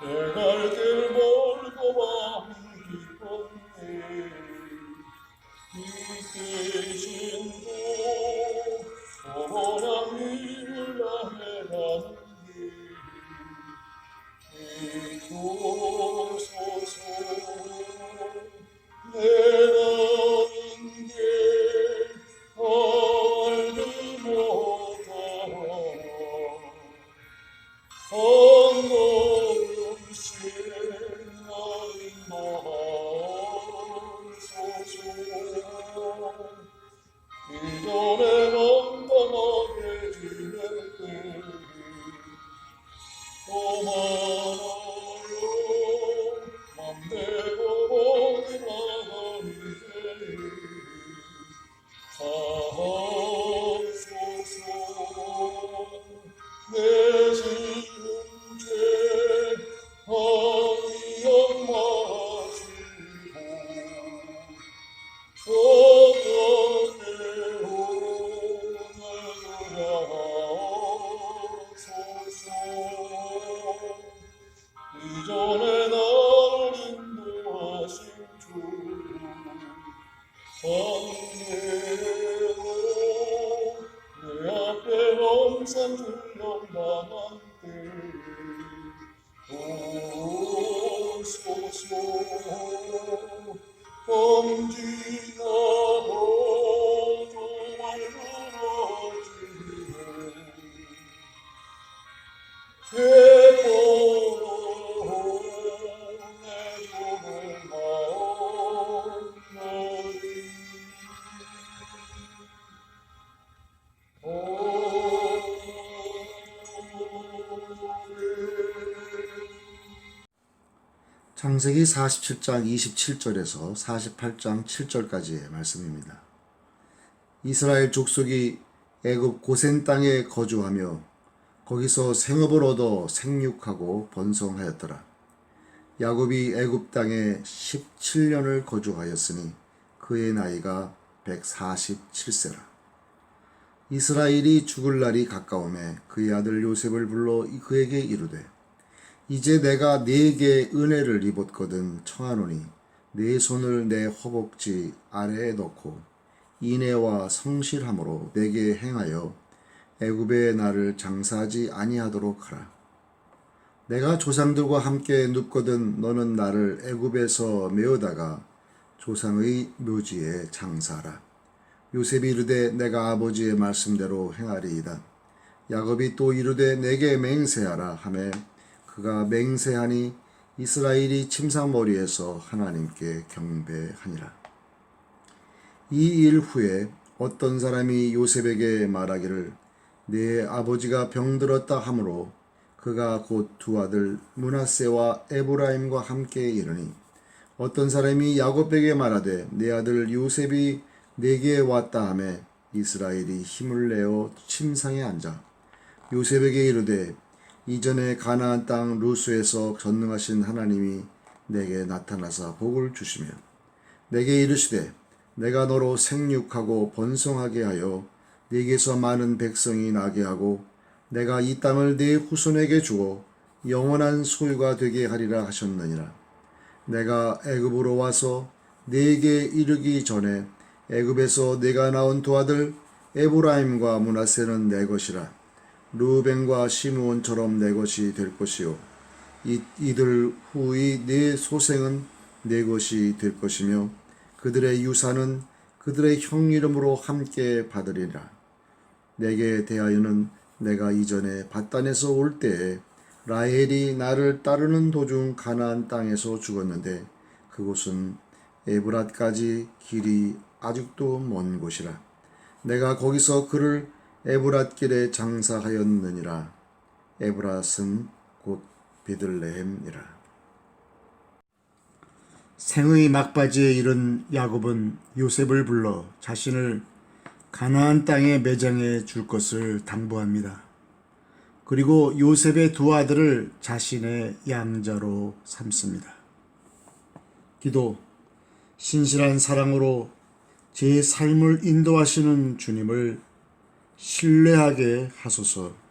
Regal che il volgo 성례로 내 앞에 항상 창세기 47장 27절에서 48장 7절까지의 말씀입니다. 이스라엘 족속이 애굽 고센 땅에 거주하며 거기서 생업을 얻어 생육하고 번성하였더라. 야곱이 애굽 땅에 17년을 거주하였으니 그의 나이가 147세라. 이스라엘이 죽을 날이 가까움에 그의 아들 요셉을 불러 그에게 이르되 이제 내가 네게 은혜를 입었거든 청하노니 네 손을 내 허벅지 아래에 넣고 인애와 성실함으로 내게 행하여 애굽에 나를 장사하지 아니하도록 하라. 내가 조상들과 함께 눕거든 너는 나를 애굽에서 메어다가 조상의 묘지에 장사하라. 요셉이 이르되 내가 아버지의 말씀대로 행하리이다. 야곱이 또 이르되 내게 맹세하라 하매 그가 맹세하니 이스라엘이 침상머리에서 하나님께 경배하니라. 이 일 후에 어떤 사람이 요셉에게 말하기를 내 아버지가 병들었다 하므로 그가 곧 두 아들 문하세와 에브라임과 함께 이르니 어떤 사람이 야곱에게 말하되 내 아들 요셉이 내게 왔다 하매 이스라엘이 힘을 내어 침상에 앉아 요셉에게 이르되 이전에 가나안 땅 루스에서 전능하신 하나님이 내게 나타나사 복을 주시며 내게 이르시되 내가 너로 생육하고 번성하게 하여 네게서 많은 백성이 나게 하고 내가 이 땅을 네 후손에게 주어 영원한 소유가 되게 하리라 하셨느니라. 내가 애굽으로 와서 네게 이르기 전에 애굽에서 내가 낳은 두 아들 에브라임과 문하세는 내 것이라 루벤과 시므온처럼 내 것이 될 것이요. 이, 이들 후의 네 소생은 내 것이 될 것이며 그들의 유산은 그들의 형 이름으로 함께 받으리라. 내게 대하여는 내가 이전에 바단에서 올 때에 라헬이 나를 따르는 도중 가나안 땅에서 죽었는데 그곳은 에브랏까지 길이 아직도 먼 곳이라. 내가 거기서 그를 에브랏길에 장사하였느니라 에브랏은 곧 베들레헴이라 생의 막바지에 이른 야곱은 요셉을 불러 자신을 가나안 땅에 매장해 줄 것을 당부합니다. 그리고 요셉의 두 아들을 자신의 양자로 삼습니다. 기도, 신실한 사랑으로 제 삶을 인도하시는 주님을 신뢰하게 하소서.